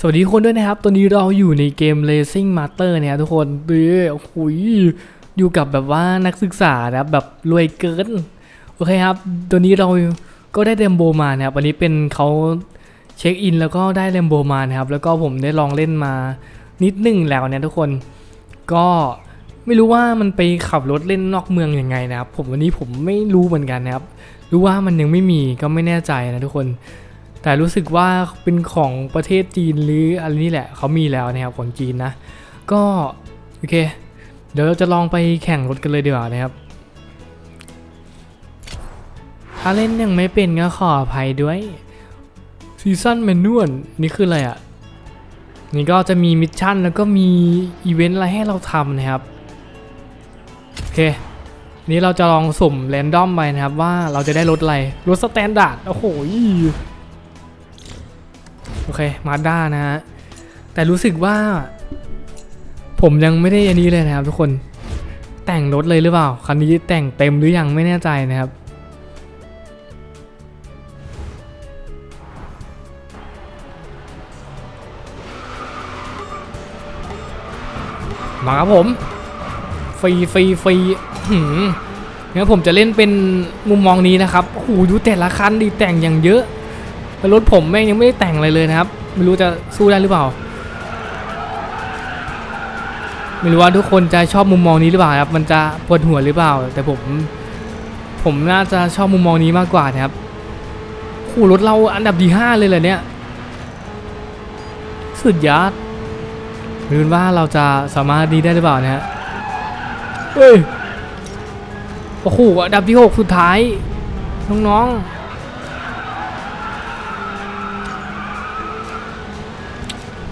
สวัสดีคนด้วยนะครับ ตัวนี้เราอยู่ในเกม Racing Master เนี่ยครับทุกคนดูโอ้โหอยู่กับแบบว่านักศึกษานะครับแบบรวยเกิน โอเคครับ ตัวนี้เราก็ได้เรมโบมานะครับวันนี้เป็นเขาเช็คอินแล้วก็ได้เรมโบมานะครับ แล้วก็ผมได้ลองเล่นมานิดหนึงแล้วเนี่ยทุกคน ก็ไม่รู้ว่ามันไปขับรถเล่นนอกเมืองยังไงนะครับ ผมวันนี้ผมไม่รู้เหมือนกันนะครับ รู้ว่ามันยังไม่มีก็ไม่แน่ใจนะทุกคน แต่รู้สึกว่าเป็นของประเทศจีนหรืออะไรนี่แหละเขามีแล้วนะครับของจีนนะ ก็โอเค เดี๋ยวเราจะลองไปแข่งรถกันเลยดีกว่านะครับ ถ้าเล่นยังไม่เป็นก็ขออภัยด้วยซีซั่นแมนนวลนี่คืออะไรอะ่ะ นี่ก็จะมีมิชชั่นแล้วก็มีอีเวนต์อะไรให้เราทำนะครับ โอเค นี้เราจะลองสุ่มแรนดอมไปนะครับว่าเราจะได้รถอะไร รถสแตนดาร์ด โอ้โห โอเคมาด้านะฮะ แต่รู้สึกว่า ผมยังไม่ได้อันนี้เลยนะครับทุกคน แต่งรถเลยหรือเปล่า คันนี้แต่งเต็มหรือยังไม่แน่ใจนะครับ มาครับผม ฟรีฟรีฟรีหืมงั้นผมจะเล่นเป็นมุมมองนี้นะครับ โอ้โห ดูแต่ละคันดิแต่งอย่างเยอะ รถผมแม่งยังไม่ได้แต่งอะไรเลยนะครับ ไม่รู้จะสู้ได้หรือเปล่า ไม่รู้ว่าทุกคนจะชอบมุมมองนี้หรือเปล่าครับ มันจะปวดหัวหรือเปล่า แต่ผม ผมน่าจะชอบมุมมองนี้มากกว่านะครับโอ้โหรถเราอันดับที่ห้าเลยเหรอเนี่ย สุดยอดรู้ว่าเราจะสามารถดีได้หรือเปล่านะฮะเฮ้ยโอ้โหอันดับที่หกสุดท้าย น้องๆ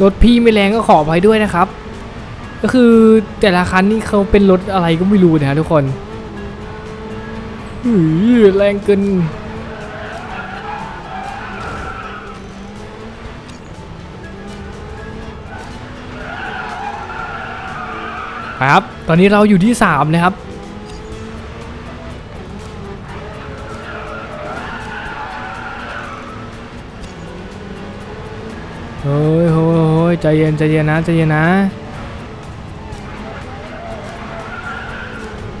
รถพี่ไม่แรงก็ขออภัยด้วยนะครับ ก็คือแต่ละคันนี่เขาเป็นรถอะไรก็ไม่รู้นะทุกคนหือแรงเกินครับ ตอนนี้เราอยู่ที่ 3 นะครับ เฮ้ย ยใจเย็นใจเย็นนะใจเย็นนะ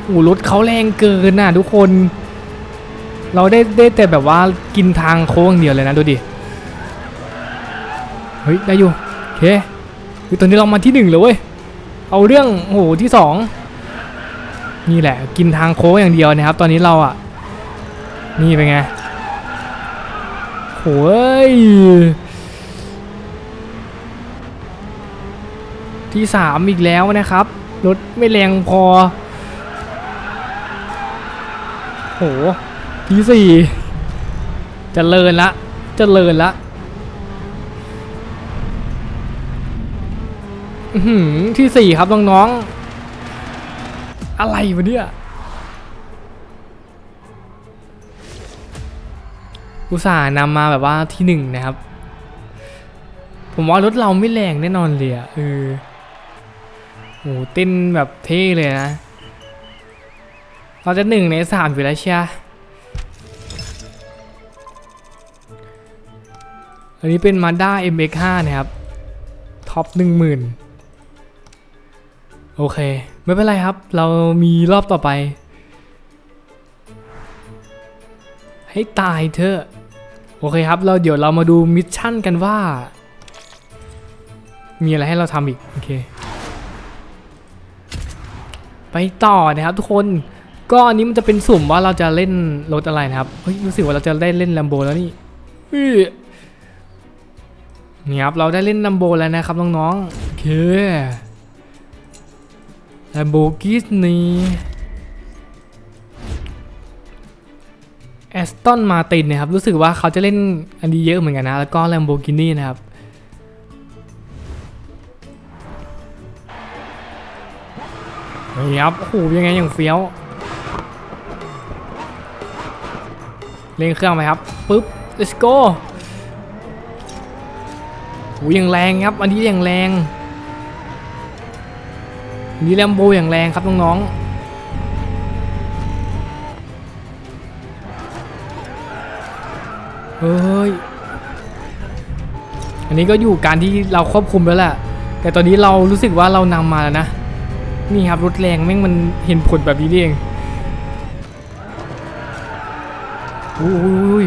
โอ้รถเขาแรงเกินน่ะทุกคน เราได้ได้แต่แบบว่ากินทางโค้งอย่างเดียวเลยนะดูดิ เฮ้ย ได้อยู่โอเคคือตอนนี้เรามาที่หนึ่งเลยเว้ย เอาเรื่องโอ้โหที่สองนี่แหละ กินทางโค้งอย่างเดียวนะครับ ตอนนี้เราอะ นี่เป็นไงโอ้ย ที่สามอีกแล้วนะครับ รถไม่แรงพอ โห ที่สี่เจริญละจเจริญละอื้อหือที่สี่ครับน้องๆ อะไรวะเนี่ยอุตส่าห์นำมาแบบว่าที่หนึ่งนะครับ ผมว่ารถเราไม่แรงแน่นอนเลยอะเออ โหเต้นแบบเท่เลยนะ เราจะหนึ่งในสามอยู่แล้วเชียอันนี้เป็น Mazda MX5 นะครับ ท็อปหนึ่งหมื่นโอเค ไม่เป็นไรครับ เรามีรอบต่อไป ให้ตายเถอะ โอเคครับ เราเดี๋ยวเรามาดูมิชชั่นกันว่า มีอะไรให้เราทำอีก โอเค ไปต่อนะครับทุกคนก็อันนี้มันจะเป็นสุ่มว่าเราจะเล่นรถอะไรนะครับเฮ้ยรู้สึกว่าเราจะได้เล่นลัมโบแล้วนี่อื้อนี่ครับเราได้เล่นลัมโบแล้วนะครับน้องๆโอเคลัมโบกิสนีแอสตันมาตินนะครับรู้สึกว่าเขาจะเล่นอันนี้เยอะเหมือนกันนะ แล้วก็ Lamborghini นะครับ นี่ครับโอ้โหยังไงอย่างเฟี้ยวเร่งเครื่องไปครับปึ๊บ let's go โอ้ยังแรงครับ อันนี้ยังแรงอันนี้แลมโบอย่างแรงครับน้องๆเฮ้ย อันนี้ก็อยู่การที่เราควบคุมแล้วแหละ แต่ตอนนี้เรารู้สึกว่าเรานำมาแล้วนะ นี่ครับรถแรงแม่งมันเห็นผลแบบนี้เองโอ้ย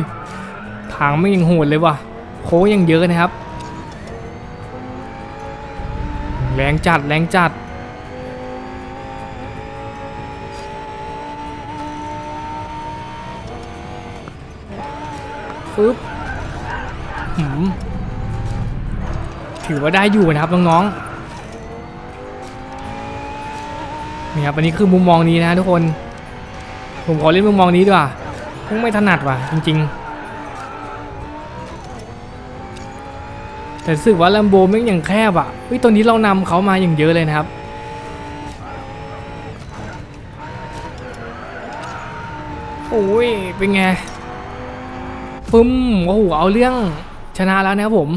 ทางไม่ยังโหดเลยว่ะโค้งยังเยอะนะครับ แรงจัดแรงจัดปึ๊บถือว่าได้อยู่นะครับน้องๆ นี่ครับอันนี้คือมุมมองนี้นะทุกคน ผมขอเล่นมุมมองนี้ดีกว่ายังไม่ถนัดว่ะจริง ๆ แต่รู้สึกว่าลัมโบแม่งอย่างแคบอะเฮ้ยตอนนี้เรานำเขามาอย่างเยอะเลยนะครับโอ้ยเป็นไงปึ้มโอ้โหเอาเรื่องชนะแล้วนะครับผม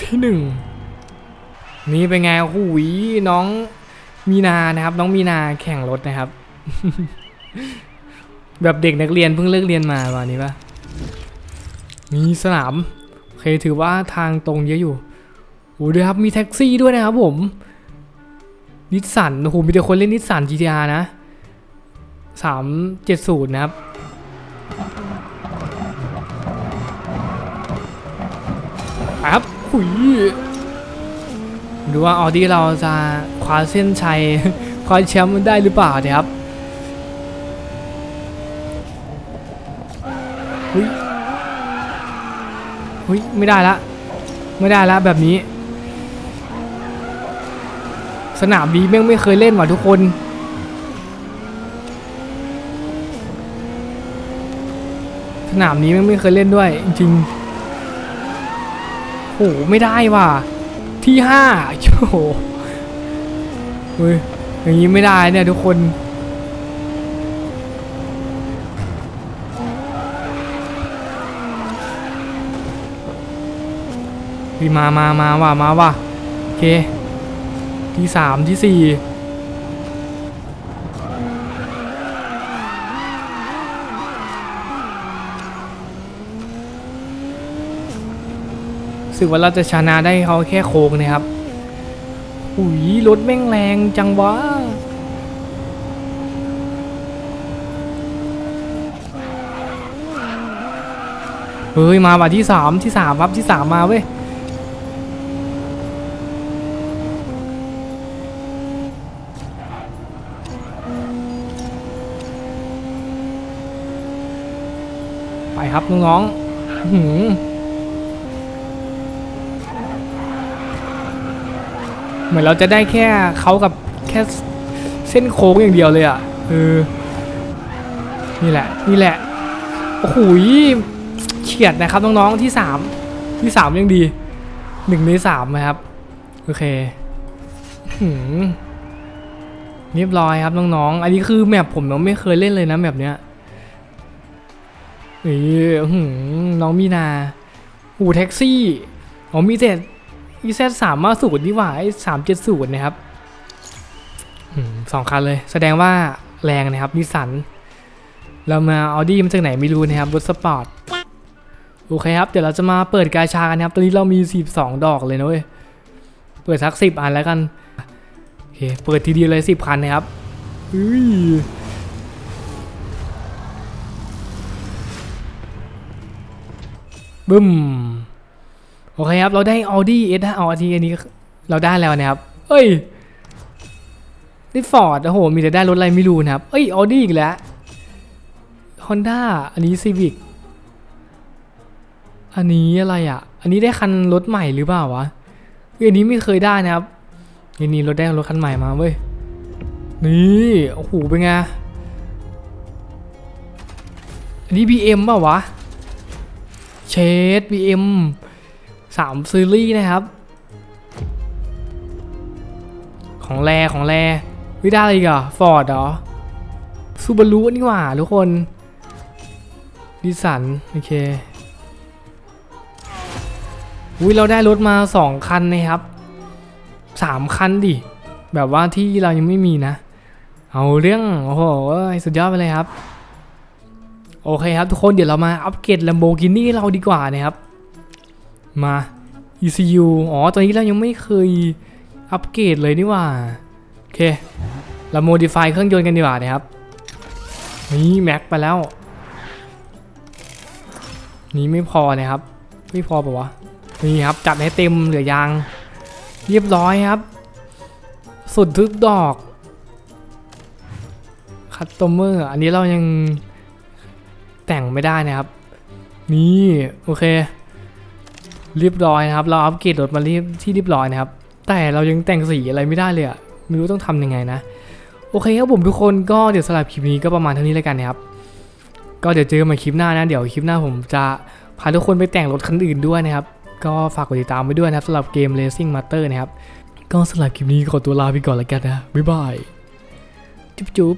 ที่หนึ่ง นี่เป็นไงโอ้โหน้องมีนานะครับ น้องมีนาแข่งรถนะครับ แบบเด็กนักเรียนเพิ่งเลิกเรียนมาวันนี้ปะมีสนามโอเคถือว่าทางตรงเยอะอยู่โอ้ดูครับมีแท็กซี่ด้วยนะครับผมนิสสันโอ้โหมีแต่คนเล่นนิสสัน GTR นะ370นะครับครับหุย ดูว่าออดี้เราจะคว้าเส้นชัยคว้าแชมป์มันได้หรือเปล่าเนี่ยครับหุยหุยไม่ได้ละไม่ได้ละแบบนี้ สนามนี้แม่งไม่เคยเล่นว่ะทุกคนสนามนี้แม่งไม่เคยเล่นด้วย จริงๆโหไม่ได้ว่ะ ที่ห้าโอ้โหเฮ้ยอย่างนี้ไม่ได้เนี่ยทุกคนพี่มามามาว่ะมาว่ะโอเคที่สามที่สี่ สึกว่าเราจะชนะได้เขาแค่โค้งนะครับหุยรถแม่งแรงจังวะเฮ้ยมาว่ะที่สามที่สามครับที่สามมาเว้ยไปครับน้องน้อหือ เหมือนเราจะได้แค่เขากับแค่เส้นโค้งอย่างเดียวเลยอะเออนี่แหละ นี่แหละโอ้โหเฉียดนะครับน้องๆที่สามที่สามยังดีหนึ่งในสามนะครับโอเคเรียบร้อยครับน้องๆ อันนี้คือแมปผมยังไม่เคยเล่นเลยนะแมปเนี้ยนี่หืมน้องมีนาหูแท็กซี่ อ๋อมีแต่ อีแซสามมาสูตรนี่หว่าไอ้สามเจ็ดสูตรนะครับอสองคันเลย แสดงว่าแรงนะครับนิสัน เรามาออดี้มาจากไหนไม่รู้นะครับรถสปอร์ตโอเคครับ เดี๋ยวเราจะมาเปิดกาชากันนะครับ ตอนนี้เรามี42ดอกเลยนะเว้ย เปิดสัก 10 อันแล้วกัน โอเค เปิดทีเดียวเลย 10 คันนะครับอุ้ยบึ้ม โอเคครับ เราได้ Audi S เอาทีอันนี้เราได้แล้วนะครับ เอ้ยนี่ฟอร์ดโอ้โห มีแต่ได้รถอะไรไม่รู้นะครับ เอ้ย Audi อีกแล้ว Honda อันนี้ Civic อันนี้อะไรอะ อันนี้ได้คันรถใหม่หรือเปล่าวะเฮ้ยอันนี้ไม่เคยได้นะครับอันนี้รถได้รถคันใหม่มาเว้ย นี่โอ้โหเป็นไง อันนี้ BM เปล่าวะ เชด BM สามซีรีส์นะครับ ของแรของแรวิได้อะไรอีกอะฟอร์ดเหรอซูบารุนี่หว่าทุกคนดิสัน โอเคอุ้ยเราได้รถมาสองคันนะครับสามคันดิ แบบว่าที่เรายังไม่มีนะ เอาเรื่อง โอ้โห สุดยอดไปเลยครับ โอเคครับทุกคนเดี๋ยวเรามาอัปเกรด Lamborghini เราดีกว่านะครับ มา ECU อ๋อ ตอนนี้เรายังไม่เคยอัปเกรดเลยนี่ว่า โอเค เราโมดิฟายเครื่องยนต์กันดีกว่านะครับ นี่แม็กไปแล้ว นี่ไม่พอนะครับ ไม่พอปะวะ นี่ครับ จัดให้เต็มเหลือยาง เรียบร้อยครับ สุดทุกดอกคัตโตเมอร์ อันนี้เรายังแต่งไม่ได้นะครับ นี่ โอเค เรียบร้อยนะครับ เราอัปเกรดรถมาเรียบที่เรียบร้อยนะครับ แต่เรายังแต่งสีอะไรไม่ได้เลยอะไม่รู้ต้องทำยังไงนะ โอเคครับผมทุกคนก็เดี๋ยวสำหรับคลิปนี้ก็ประมาณเท่านี้แล้วกันนะครับ ก็เดี๋ยวเจอกันใหม่คลิปหน้านะ เดี๋ยวคลิปหน้าผมจะพาทุกคนไปแต่งรถคันอื่นด้วยนะครับ ก็ฝากกดติดตามไว้ด้วยนะครับสำหรับเกม Racing Master นะครับ ก็สำหรับคลิปนี้ขอตัวลาไปก่อนแล้วกันนะ บ๊ายบาย จุ๊บจุ๊บ